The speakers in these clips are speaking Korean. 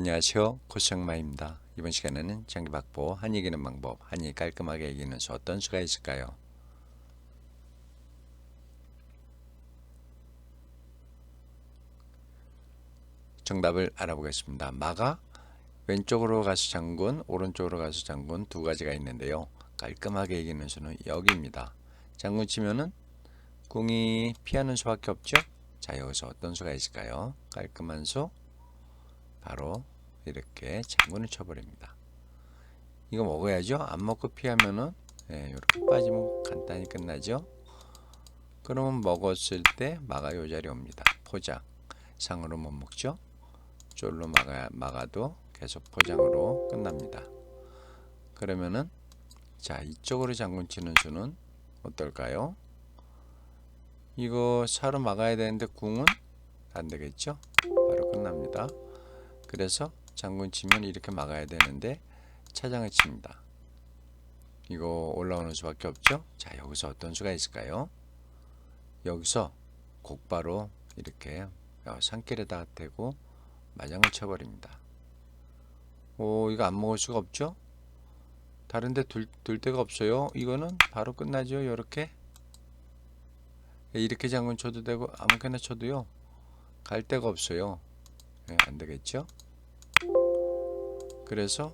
안녕하세요. 코스형마입니다. 이번 시간에는 장기박보 한 이기는 방법 한이 깔끔하게 이기는 수 어떤 수가 있을까요? 정답을 알아보겠습니다. 마가 왼쪽으로 가서 장군 오른쪽으로 가서 장군 두 가지가 있는데요. 깔끔하게 이기는 수는 여기입니다. 장군 치면은 궁이 피하는 수밖에 없죠? 자 여기서 어떤 수가 있을까요? 깔끔한 수 바로 이렇게 장군을 쳐버립니다. 이거 먹어야죠. 안 먹고 피하면은 예, 이렇게 빠지면 간단히 끝나죠. 그러면 먹었을 때 마가 요 자리 옵니다. 포장 상으로 못 먹죠. 쫄로 막아 막아도 계속 포장으로 끝납니다. 그러면은 자 이쪽으로 장군 치는 수는 어떨까요? 이거 사로 막아야 되는데 궁은 안 되겠죠? 바로 끝납니다. 그래서 장군 치면 이렇게 막아야 되는데 차장을 칩니다. 이거 올라오는 수밖에 없죠? 자 여기서 어떤 수가 있을까요? 여기서 곧바로 이렇게 산길에다 대고 마장을 쳐버립니다. 오 이거 안 먹을 수가 없죠? 다른데 둘, 둘 데가 없어요. 이거는 바로 끝나죠. 이렇게 이렇게 장군 쳐도 되고 아무렇게나 쳐도요. 갈 데가 없어요. 네, 안 되겠죠? 그래서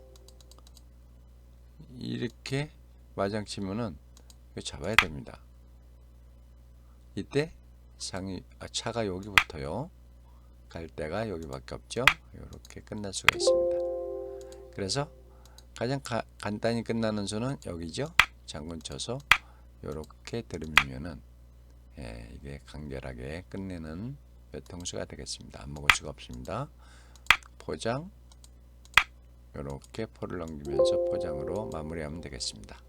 이렇게 마장 치면은 이거 잡아야 됩니다. 이때 상이 아, 차가 여기 붙어요. 갈 데가 여기밖에 없죠. 이렇게 끝날 수가 있습니다. 그래서 가장 가, 간단히 끝나는 수는 여기죠. 장군 쳐서 이렇게 들으면은 예, 이게 간결하게 끝내는 몇 통수가 되겠습니다. 안 먹을 수가 없습니다. 포장 이렇게 포를 넘기면서 포장으로 마무리하면 되겠습니다.